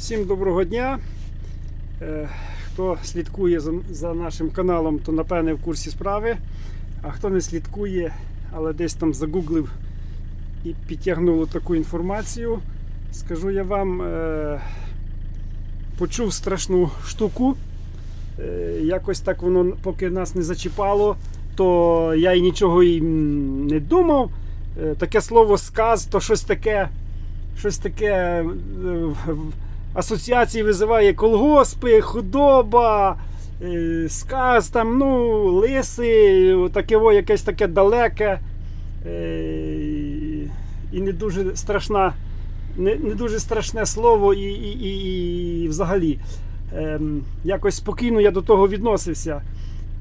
Всім доброго дня. Е, Хто слідкує за, нашим каналом, то напевне в курсі справи. А хто не слідкує, але десь там загуглив і підтягнув таку інформацію, скажу я вам, е, почув страшну штуку. Е, Якось так воно поки нас не зачіпало, то я і нічого і не думав. Таке слово сказ, то щось таке, щось таке асоціації визиває колгоспи, худоба, е, сказ, там, ну, лиси, таке во, якесь таке далеке е, і не дуже страшна. Не, не дуже страшне слово і, і, і, і взагалі. Ем, якось спокійно я до того відносився.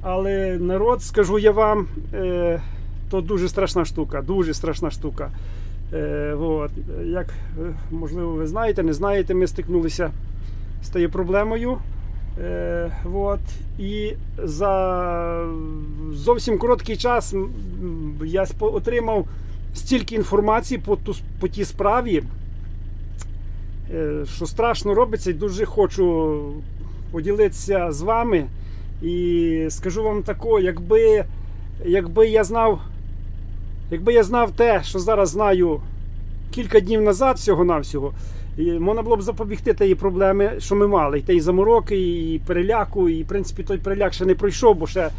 Але народ, скажу я вам, е, то дуже страшна штука, дуже страшна штука. Е. Як е, можливо ви знаєте, не знаєте, ми стикнулися з тією проблемою. Е. І за зовсім короткий час я отримав стільки інформації по, ту, по тій справі, е, що страшно робиться, і дуже хочу поділитися з вами. І скажу вам тако, якби, якби я знав, якби я знав те, що зараз знаю кілька днів назад всього-навсього, можна було б запобігти тієї проблеми, що ми мали. І тієї замороки, і переляку, і в принципі той переляк ще не пройшов, бо ще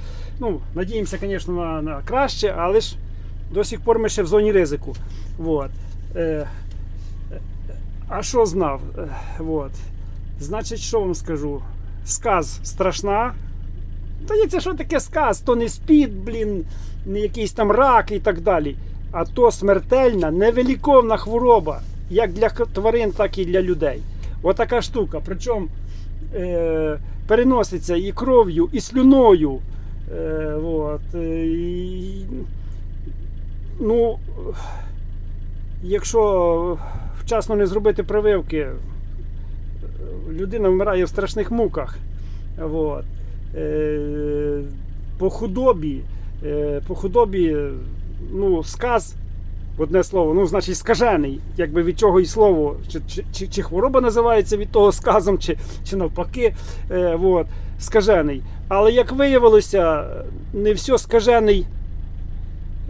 ну, надіємося, звісно, на, на краще, але ж до сих пор ми ще в зоні ризику. Вот. Е, е, а що знав? Е, вот. Значить, що вам скажу? Сказ страшна. Та це що таке сказ? То не спід, блін, не якийсь там рак і так далі. А то смертельна, невеликовна хвороба, як для тварин, так і для людей. Отака штука. Причому е, переноситься і кров'ю, і слюною. Е, вот, е, і, ну, якщо вчасно не зробити прививки, людина вмирає в страшних муках. Вот. Е, по худобі, е, по худобі, ну, сказ, одне слово, ну, значить, скажений, якби від чого і слово, чи, чи, чи, хвороба називається від того сказом, чи, чи навпаки, е, скажений. Але як виявилося, не все скажений,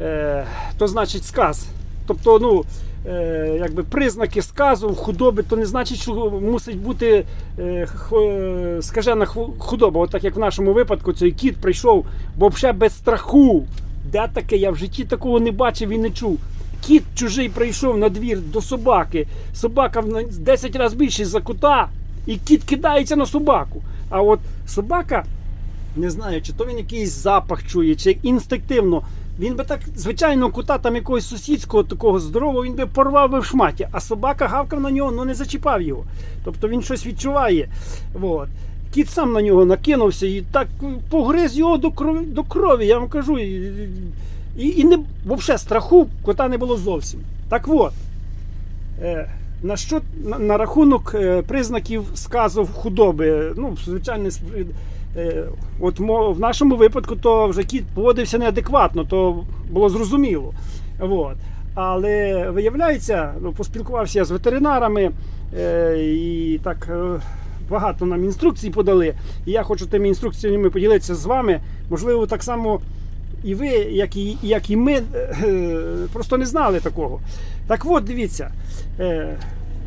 е, то значить сказ. Тобто, ну, е, якби признаки сказу худоби, то не значить, що мусить бути е, скажена худоба. От так як в нашому випадку цей кіт прийшов взагалі без страху. Де таке? Я в житті такого не бачив і не чув. Кіт чужий прийшов на двір до собаки. Собака в на- 10 разів більше за кота, і кіт кидається на собаку. А от собака не знаю, чи то він якийсь запах чує, чи інстинктивно. Він би так, звичайно, кота там якогось сусідського такого здорового, він би порвав би в шматі, а собака гавкав на нього, але не зачіпав його. Тобто він щось відчуває. От. Кіт сам на нього накинувся і так погриз його до крові, до крові я вам кажу. І, і, і не, взагалі страху кота не було зовсім. Так от. Е, на, що, на, на рахунок е, признаків сказу худоби, ну, звичайно, е, от мо- в нашому випадку то вже кіт поводився неадекватно, то було зрозуміло. От. Але виявляється, ну, поспілкувався я з ветеринарами е, і так е, багато нам інструкцій подали. І я хочу тими інструкціями поділитися з вами. Можливо, так само і ви, як і, як і ми, е, просто не знали такого. Так от, дивіться, е,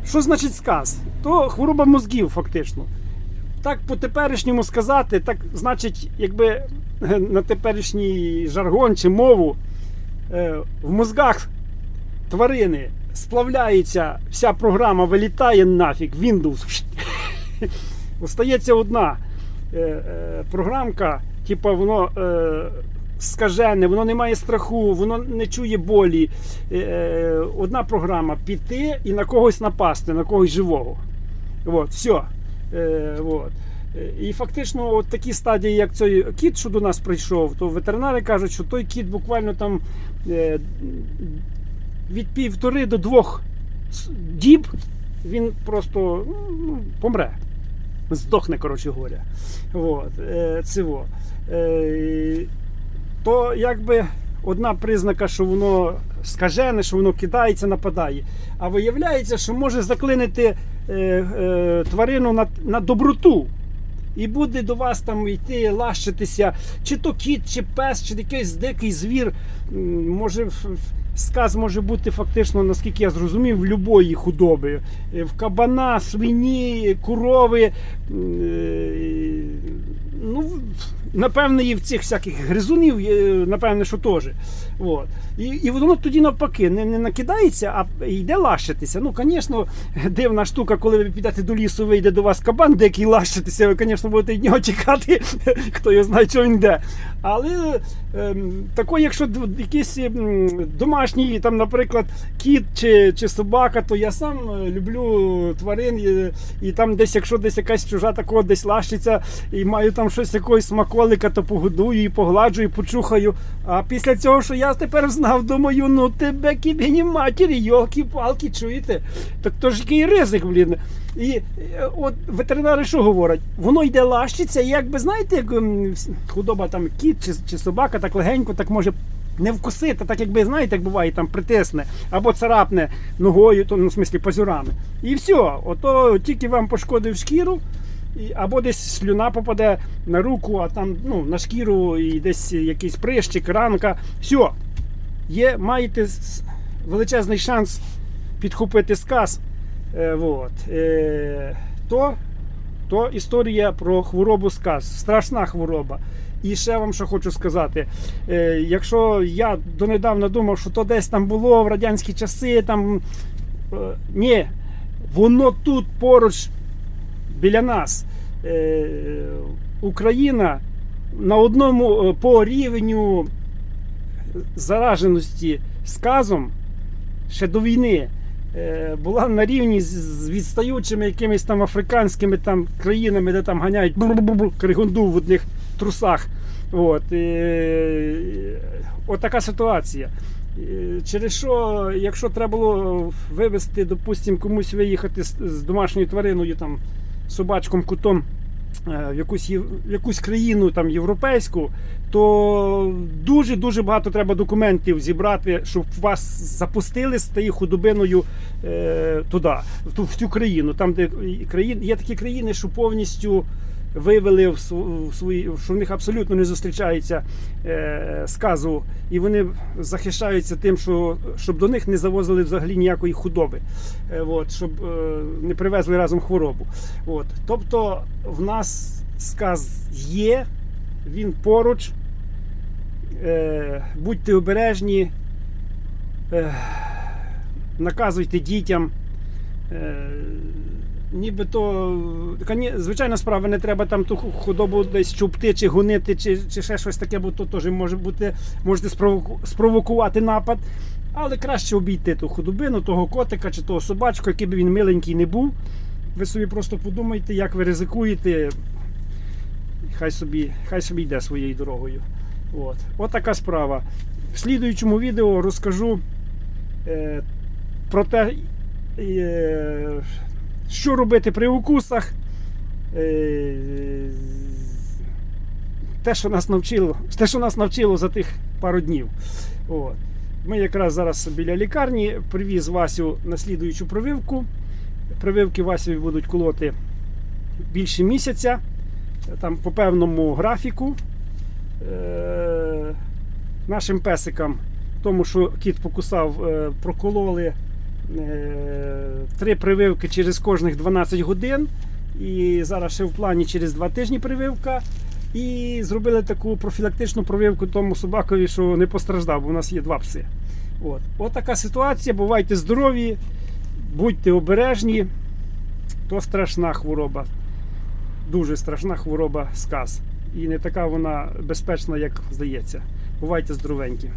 що значить сказ? То хвороба мозгів, фактично. Так по теперішньому сказати, так значить, якби е, на теперішній жаргон чи мову в мозгах тварини сплавляється вся програма, вилітає нафіг, Windows. Остається одна програмка, типу воно скажене, воно не має страху, воно не чує болі. Е, е, одна програма піти і на когось напасти, на когось живого. От, все. От. Е, І фактично, от такі стадії, як цей кіт, що до нас прийшов, то ветеринари кажуть, що той кіт буквально там від півтори до двох діб він просто ну, помре. Здохне, коротше говоря. От, е, цього. Е, то якби одна признака, що воно скажене, що воно кидається, нападає. А виявляється, що може заклинити е, е, тварину на, на доброту. І буде до вас там йти лащитися, чи то кіт, чи пес, чи якийсь дикий звір. Може, сказ може бути фактично, наскільки я зрозумів, в любої худоби. Е, В кабана, свині, корови. Напевне, і в цих всяких гризунів, е, напевне, що теж. От. І, і воно тоді навпаки не, не накидається, а йде лащитися. Ну, звісно, дивна штука, коли ви підете до лісу, вийде до вас кабан, деякий лащитися, ви, звісно, будете від нього чекати, хто його знає, що він де. Але ем, тако, якщо якийсь ем, домашній, там, наприклад, кіт чи, чи собака, то я сам е, люблю тварин. І, і там десь, якщо десь якась чужа такого десь лащиться, і маю там щось якогось смаколика, то погодую і погладжу, і почухаю. А після цього, що я тепер знав, думаю, ну тебе кібіні матері, йолки-палки, чуєте? Так то ж який ризик, блін. І е, от ветеринари що говорять? Воно йде лащиться, і якби знаєте, як ем, худоба там кіт чи, чи собака так легенько так може. Не вкусити, так якби знаєте, як буває, там притисне або царапне ногою, то ну, в смислі пазюрами. І все, ото тільки вам пошкодив шкіру, або десь слюна попаде на руку, а там ну, на шкіру і десь якийсь прищик, ранка. Все. Є, маєте величезний шанс підхопити сказ. Е, вот. е, то, то історія про хворобу сказ. Страшна хвороба. І ще вам що хочу сказати: е, якщо я донедавна думав, що то десь там було в радянські часи, там ні, воно тут поруч біля нас. Україна на одному по рівню зараженості сказом ще до війни була на рівні з- відстаючими якимись там африканськими там країнами, де там ганяють кригунду в одних трусах. От, е, от така ситуація. Е, Через що, якщо треба було вивезти, допустимо, комусь виїхати з, домашньою твариною, там, собачком, кутом е, в якусь, єв- в якусь країну там, європейську, то дуже-дуже багато треба документів зібрати, щоб вас запустили з тією худобиною е, туди, в, ту, в цю країну. Там, де країн, є такі країни, що повністю вивели в свої, що в них абсолютно не зустрічається е, сказу, і вони захищаються тим, що щоб до них не завозили взагалі ніякої худоби, е, от, щоб е, не привезли разом хворобу. От. Тобто в нас сказ є, він поруч. Е, будьте обережні, е, наказуйте дітям. Е, Нібито, звичайно, справа не треба там ту худобу десь чупти, чи гонити, чи, чи ще щось таке, бо то теж може бути, можете спровокувати напад. Але краще обійти ту худобину, того котика чи того собачку, який би він миленький не був. Ви собі просто подумайте, як ви ризикуєте. Хай собі, хай собі йде своєю дорогою. От. От така справа. В слідуючому відео розкажу е, про те, е, що робити при укусах. Е, те, що нас навчило, те, що нас навчило за тих пару днів. От. Ми якраз зараз біля лікарні привіз Васю на слідуючу прививку. Прививки Васю будуть колоти більше місяця, там по певному графіку. Е, нашим песикам, тому що кіт покусав, е, прокололи три прививки через кожних 12 годин. І зараз ще в плані через 2 тижні прививка. І зробили таку профілактичну прививку тому собакові, що не постраждав, бо у нас є два пси. От. От така ситуація. Бувайте здорові, будьте обережні. То страшна хвороба. Дуже страшна хвороба сказ. І не така вона безпечна, як здається. Бувайте здоровенькі.